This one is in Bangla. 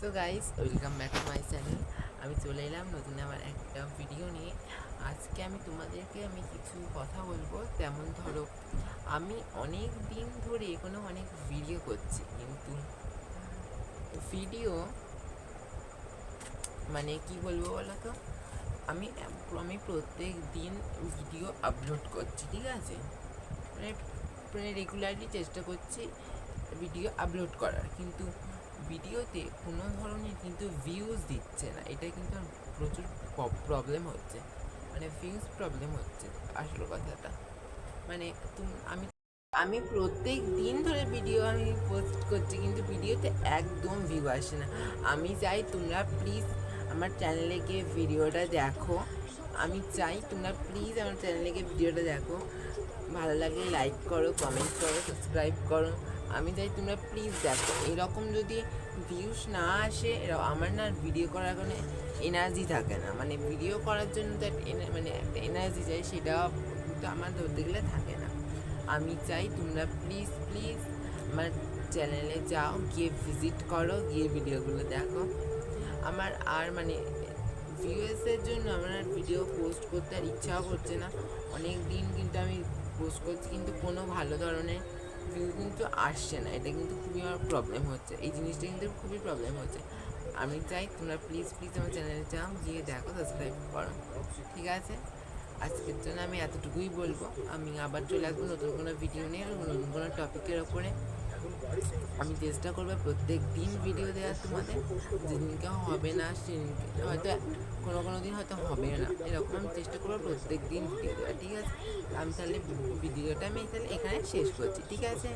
So guys welcome back to my channel আমি চলে এলাম নতুন আমার একটা ভিডিও নিয়ে। আজকে আমি তোমাদেরকে আমি কিছু কথা বলব। তেমন ধরো, আমি অনেক দিন ধরে কোনো অনেক ভিডিও করছি, কিন্তু ভিডিও মানে কি বলব বলো তো আমি আমি প্রত্যেক দিন ভিডিও আপলোড করছি, ঠিক আছে? মানে মানে রেগুলারলি চেষ্টা করছি ভিডিও আপলোড করার, কিন্তু ভিডিওতে কোনো ধরনের কিন্তু ভিউজ দিচ্ছে না। এটা কিন্তু প্রচুর প্রবলেম হচ্ছে। মানে ভিউজ প্রবলেম হচ্ছে আসল কথাটা। মানে তুমি আমি আমি প্রত্যেক দিন ধরে ভিডিও আমি পোস্ট করছি কিন্তু ভিডিওতে একদম ভিউ আসে না। আমি চাই তোমরা প্লিজ আমার চ্যানেলে গিয়ে ভিডিওটা দেখো। আমি চাই তোমরা প্লিজ আমার চ্যানেলে গিয়ে ভিডিওটা দেখো। ভালো লাগলে লাইক করো কমেন্ট করো সাবস্ক্রাইব করো। আমি চাই তোমরা প্লিজ দেখো। এরকম যদি ভিউস না আসে আমার না ভিডিও করার কোনো এনার্জি থাকে না। মানে ভিডিও করার জন্য তো মানে একটা এনার্জি চাই, সেটা কিন্তু আমার ধরতে গেলে থাকে না। আমি চাই তোমরা প্লিজ প্লিজ আমার চ্যানেলে যাও, গিয়ে ভিজিট করো, গিয়ে ভিডিওগুলো দেখো। আমার আর মানে ভিউএসের জন্য আমার আর ভিডিও পোস্ট করতে আর ইচ্ছাও করছে না। অনেক দিন কিন্তু আমি পোস্ট করছি, কিন্তু কোনো ভালো ধরনের ভিউ কিন্তু আসছে না। এটা কিন্তু খুবই আমার প্রবলেম হচ্ছে। এই জিনিসটা কিন্তু খুবই প্রবলেম হচ্ছে। আমি চাই তোমরা প্লিজ প্লিজ আমার চ্যানেলে যাও, গিয়ে দেখো সাবস্ক্রাইব করো। ঠিক আছে? আজকের জন্য আমি এতটুকুই বলব। আমি আবার চলে আসব নতুন কোনো ভিডিও নিয়ে, নতুন কোনো টপিকের ওপরে। আমি চেষ্টা করব প্রত্যেক দিন ভিডিও দেওয়ার তোমাদের। যেদিনকে হবে না, সেদিনকে হয়তো কোনো কোনো দিন হয়তো হবে না। এরকম আমি চেষ্টা করব প্রত্যেক দিন ভিডিও ঠিক আছে? আমি তাহলে ভিডিওটা আমি তাহলে এখানে শেষ করছি, ঠিক আছে?